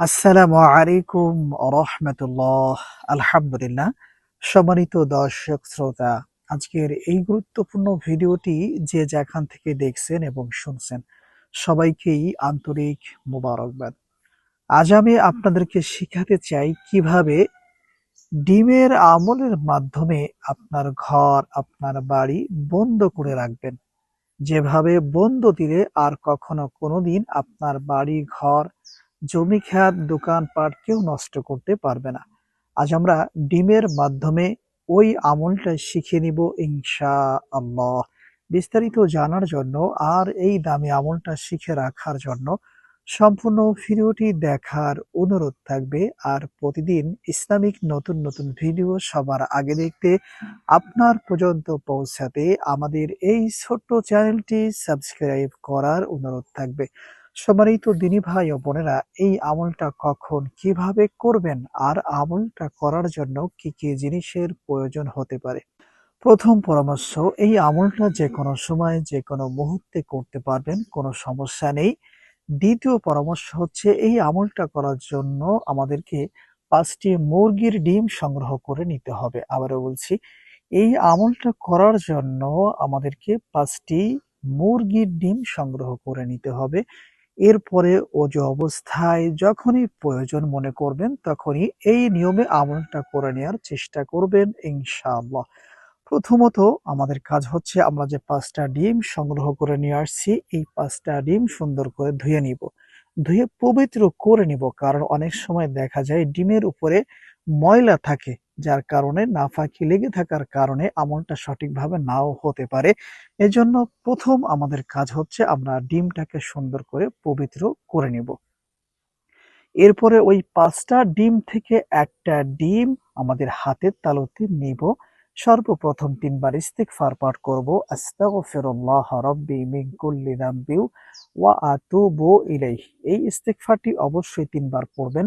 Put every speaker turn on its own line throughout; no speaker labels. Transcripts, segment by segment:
আসসালামু আলাইকুম রহমতুল্লাহ। আলহামদুলিল্লাহ। সম্মানিত দর্শক, শ্রোতা, আজকের এই গুরুত্বপূর্ণ ভিডিওটি যে যেখান থেকে দেখছেন এবং শুনছেন, সবাইকেই আন্তরিক মোবারকবাদ। আজ আমি আপনাদেরকে শিখাতে চাই কীভাবে ডিমের আমলের মাধ্যমে আপনার ঘর, আপনার বাড়ি বন্ধ করে রাখবেন। যেভাবে বন্ধ দিলে আর কখনো কোনোদিন আপনার বাড়ি, ঘর জমি খ্যাত দোকানপাট কেউ নষ্ট করতে পারবে না। আজ আমরা ডিমের মাধ্যমে ওই আমলটা শিখে নিব ইনশা আল্লাহ বিস্তারিত জানার জন্য আর এই দামি আমলটা শিখে রাখার জন্য সম্পূর্ণ ভিডিওটি দেখার অনুরোধ থাকবে। আর প্রতিদিন ইসলামিক নতুন নতুন ভিডিও সবার আগে দেখতে আপনার পর্যন্ত পৌঁছাতে আমাদের এই ছোট্ট চ্যানেলটি সাবস্ক্রাইব করার অনুরোধ থাকবে। সম্মানিত দিনী ভাই ও বোনেরা এই আমলটা কখন কীভাবে করবেন আর আমলটা করার জন্য কি কি জিনিসের প্রয়োজন হতে পারে? প্রথম পরামর্শ, এই আমলটা যে কোনো সময়, যে কোনো মুহূর্তে করতে পারবেন, কোনো সমস্যা নেই। দ্বিতীয় পরামর্শ হচ্ছে, এই আমলটা করার জন্য আমাদেরকে পাঁচটি মুরগির ডিম সংগ্রহ করে নিতে হবে। আবারও বলছি, এই আমলটা করার জন্য আমাদেরকে পাঁচটি মুরগির ডিম সংগ্রহ করে নিতে হবে। এরপরে ওজু অবস্থায় যখনই প্রয়োজন মনে করবেন, তখনই এই নিয়মে আমলটা করে নেওয়ার চেষ্টা করবেন ইনশাআল্লাহ। প্রথমত আমাদের কাজ হচ্ছে আমরা যে পাঁচটা ডিম সংগ্রহ করে নিয়ে আসছি, এই পাঁচটা ডিম সুন্দর করে ধুয়ে নিব। ধুয়ে পবিত্র করে নিব, কারণ অনেক সময় দেখা যায় ডিমের উপরে ময়লা থাকে, যার কারণে নাফাকি লেগে থাকার কারণে আমলটা সঠিকভাবে নাও হতে পারে। এজন্য প্রথম আমাদের কাজ হচ্ছে আমরা ডিমটাকে সুন্দর করে পবিত্র করে নিব। এরপরে ওই পাঁচটা ডিম থেকে একটা ডিম আমাদের হাতের তালুতে নিব। সর্বপ্রথম তিনবার ইস্তিগফার পাঠ করব। আস্তাগফিরুল্লাহ রাব্বি মিন কুল্লি যামবি ওয়া আতুবু ইলাইহি। এই ইস্তিগফারটি অবশ্যই তিনবার পড়বেন।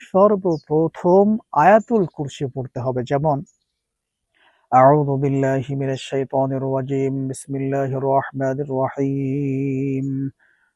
সর্বপ্রথম আয়াতুল কুরসি পড়তে হবে যেমন أعوذ بالله من الشيطان الرجيم بسم الله الرحمن الرحيم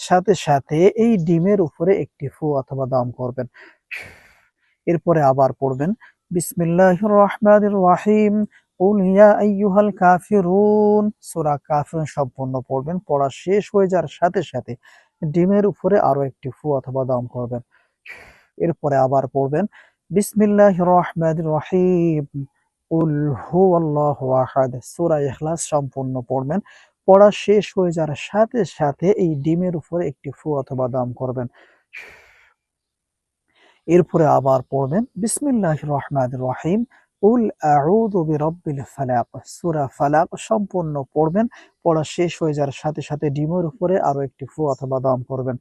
সাথে সাথে এই ডিমের উপরে একটি ফু অথবা দাম করবেন। এরপরে আবার পড়বেন বিসমিল্লাহির রহমানির রহিম ইয়া আইয়ুহাল কাফিরুন সূরা কাফিরুন সম্পূর্ণ পড়বেন, পড়া শেষ হয়ে যাওয়ার সাথে সাথে ডিমের উপরে আরও একটি ফু অথবা দম করবেন। এরপরে আবার পড়বেন বিসমিল্লাহির রহমানির রহিম কুল হুয়াল্লাহু আহাদ সূরা ইখলাস সম্পূর্ণ পড়বেন। পড়া শেষ হয়ে যাওয়ার সাথে সাথে এই ডিমের উপরে একটি ফু অথবা দাম করবেন। এরপরে আবার পড়বেন বিসমিল্লাহ রহমান রহিম, উল ফালাক। সুরা ফালাক সম্পূর্ণ পড়বেন, পড়া শেষ হয়ে যাওয়ার সাথে সাথে ডিমের উপরে আরও একটি ফু অথবা দাম করবেন।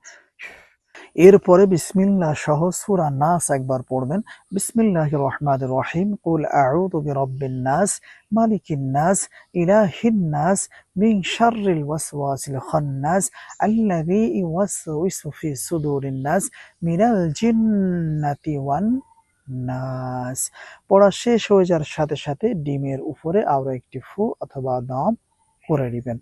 এরপরে বিসমিল্লাহ সহ সূরা নাস একবার পড়বেন। বিসমিল্লাহ রহমান রহিম। কুল আউযু বিরাব্বিন নাস, মালিকিন নাস, ইলাহিন নাস, মিন শাররিল ওয়াসওয়াসিল খান্নাস, আল্লাযী ইউওয়াসওয়িসু ফি সুদুরিন নাস, মিনাল জিন্নাতি ওয়ান নাস। পড়া শেষ হয়ে যাওয়ার সাথে সাথে ডিমের উপরে আরও একটি ফু অথবা দম করে দিবেন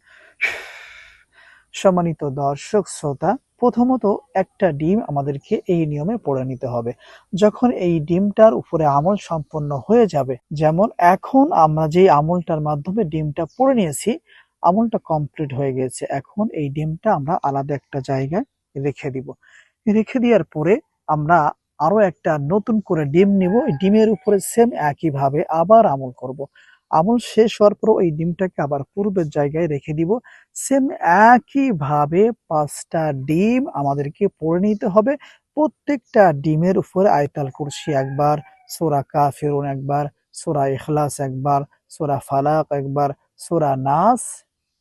সম্মানিত দর্শক, শ্রোতা, প্রথমত একটা ডিম আমাদেরকে এই নিয়মে পড়ে নিতে হবে। যখন এই ডিমটার উপরে আমল সম্পন্ন হয়ে যাবে, যেমন এখন আমরা যে আমলটার মাধ্যমে ডিমটা পড়ে নিয়েছি, আমলটা কমপ্লিট হয়ে গেছে। এখন এই ডিমটা আমরা আলাদা একটা জায়গায় রেখে দিব। রেখে দেওয়ার পরে আমরা আরও একটা নতুন করে ডিম নিব। ডিমের উপরে সেম একইভাবে আবার আমল করব। আমল শেষ হওয়ার পর ওই ডিমটাকে আবার পূর্বের জায়গায় রেখে দিব। সেম একইভাবে পাঁচটা ডিম আমাদেরকে পড়ে নিতে হবে। প্রত্যেকটা ডিমের উপরে আয়তাল কুরসি একবার, সোরা কাফেরুন একবার, সোরা ইখলাস একবার, সোরা ফালাক একবার, সোরা নাস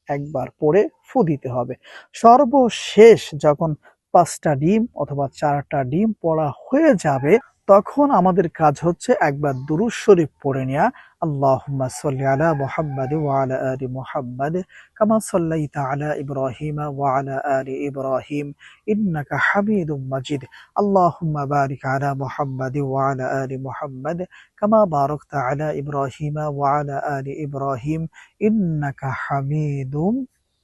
একবার পড়ে ফু দিতে হবে। সর্বশেষ যখন পাঁচটা ডিম অথবা চারটা ডিম পড়া হয়ে যাবে তখন আমাদের কাজ হচ্ছে একবার দুরুজ শরীফ পড়ে নেওয়া আল্লাহুম্মা আলা মুহাম্মাদ ওয়া আলা মুহাম্মাদ কামা সাল্লাইতা আলা ইব্রাহিম ওয়া আলা আলি ইব্রাহিম ইন্নাকা হামিদুম মাজিদ। আল্লাহুম্মা বারিক আলা মুহাম্মাদ ওয়া আলা মুহাম্মাদ কামা বারাকতা আলা ইব্রাহিম ওয়া আলি ইব্রাহিম ইন্নাকা হামিদুম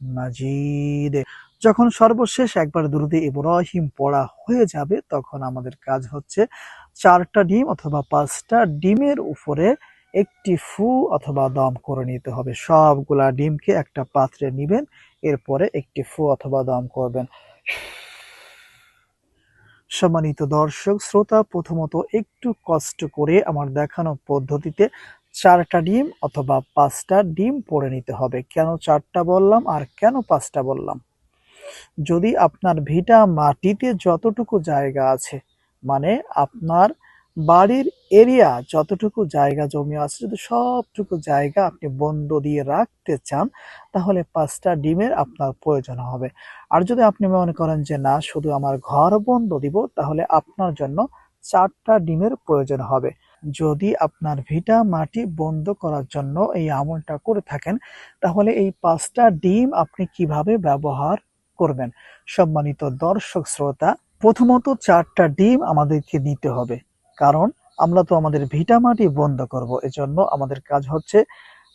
মাজিদ। যখন সর্বশেষ একবার দুরুদে ইব্রাহিম পড়া হয়ে যাবে, তখন আমাদের কাজ হচ্ছে চারটা ডিম অথবা পাঁচটা ডিমের উপরে একটি ফু অথবা দম করে নিতে হবে। সবগুলা ডিমকে একটা পাত্রে নিবেন, এরপরে একটি ফু অথবা দম করবেন। সম্মানিত দর্শক, শ্রোতা, প্রথমত একটু কষ্ট করে আমার দেখানো পদ্ধতিতে চারটা ডিম অথবা পাঁচটা ডিম পড়ে নিতে হবে। কেন চারটা বললাম আর কেন পাঁচটা বললাম? যদি আপনার ভিটা মাটিতে যতটুকু জায়গা আছে মানে আপনার বাড়ির এরিয়া যতটুকু জায়গা জমি আছে, যদি সবটুকু জায়গা আপনি বন্ধ দিয়ে রাখতে চান, তাহলে পাঁচটা ডিমের আপনার প্রয়োজন হবে। আর যদি আপনি মনে করেন যে না, শুধু আমার ঘর বন্ধ দিব, তাহলে আপনার জন্য চারটা ডিমের প্রয়োজন হবে। যদি আপনার ভিটা মাটি বন্ধ করার জন্য এই আমলটা করে থাকেন, তাহলে এই পাঁচটা ডিম আপনি কীভাবে ব্যবহার করবেন। সম্মানিত দর্শক শ্রোতা, প্রথমত চারটা ডিম আমাদেরকে নিতে হবে। কারণ আমরা তো আমাদের ভিটামাটি বন্ধ করব, এজন্য আমাদের কাজ হচ্ছে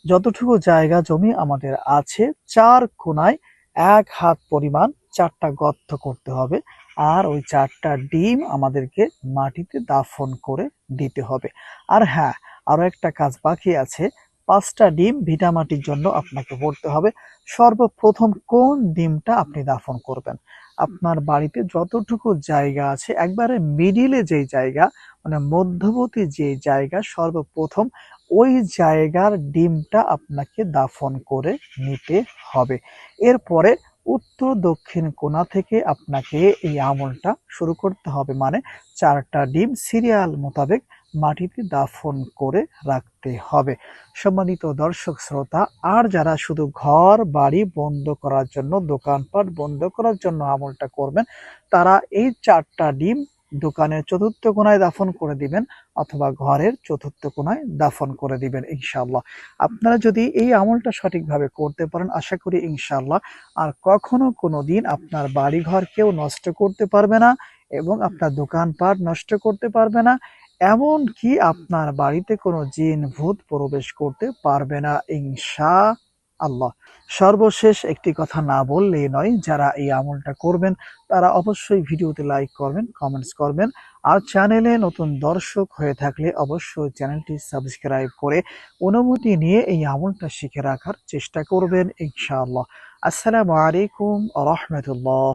যতটুকু জায়গা জমি আমাদের আছে, চার কোনায় এক হাত পরিমাণ চারটা গর্ত করতে হবে। আর ওই চারটা ডিম আমাদেরকে মাটিতে দাফন করে দিতে হবে। আর হ্যাঁ আরও একটা কাজ বাকি আছে পাঁচটা ডিম ভিটামাটির জন্য আপনাকে পড়তে হবে। সর্বপ্রথম কোন ডিমটা আপনি দাফন করবেন? আপনার বাড়িতে যতটুকু জায়গা আছে, একবারে মিডিলে যেই জায়গা মানে মধ্যবর্তী যে জায়গা, সর্বপ্রথম ওই জায়গার ডিমটা আপনাকে দাফন করে নিতে হবে। এরপরে উত্তর দক্ষিণ কোণা থেকে আপনাকে এই আমলটা শুরু করতে হবে। মানে চারটা ডিম সিরিয়াল মোতাবেক মাটিতে দাফন করে রাখতে হবে। সম্মানিত দর্শক শ্রোতা, আর যারা শুধু ঘর, বাড়ি বন্ধ করার জন্য, দোকানপাট বন্ধ করার জন্য আমলটা করবেন, তারা এই চারটা ডিম দোকানের চতুর্থ কোনায় দাফন করে দিবেন অথবা ঘরের চতুর্থ কোনায় দাফন করে দিবেন ইনশাআল্লাহ। আপনারা যদি এই আমলটা সঠিকভাবে করতে পারেন, আশা করি ইনশাআল্লাহ আর কখনো কোনো দিন আপনার বাড়ি ঘর কেউ নষ্ট করতে পারবে না এবং আপনার দোকানপাট নষ্ট করতে পারবে না। এমন কি আপনার বাড়িতে কোনো জিন ভূত প্রবেশ করতে পারবে না? ইনশা আল্লাহ সর্বশেষ একটি কথা না বললেই নয়, যারা এই আমলটা করবেন, তারা অবশ্যই ভিডিওতে লাইক করবেন, কমেন্টস করবেন, আর চ্যানেলে নতুন দর্শক হয়ে থাকলে অবশ্যই চ্যানেলটি সাবস্ক্রাইব করে অনুমতি নিয়ে এই আমলটা শিখে রাখার চেষ্টা করবেন, ইনশাআল্লাহ। আসসালামু আলাইকুম রহমতুল্লাহ।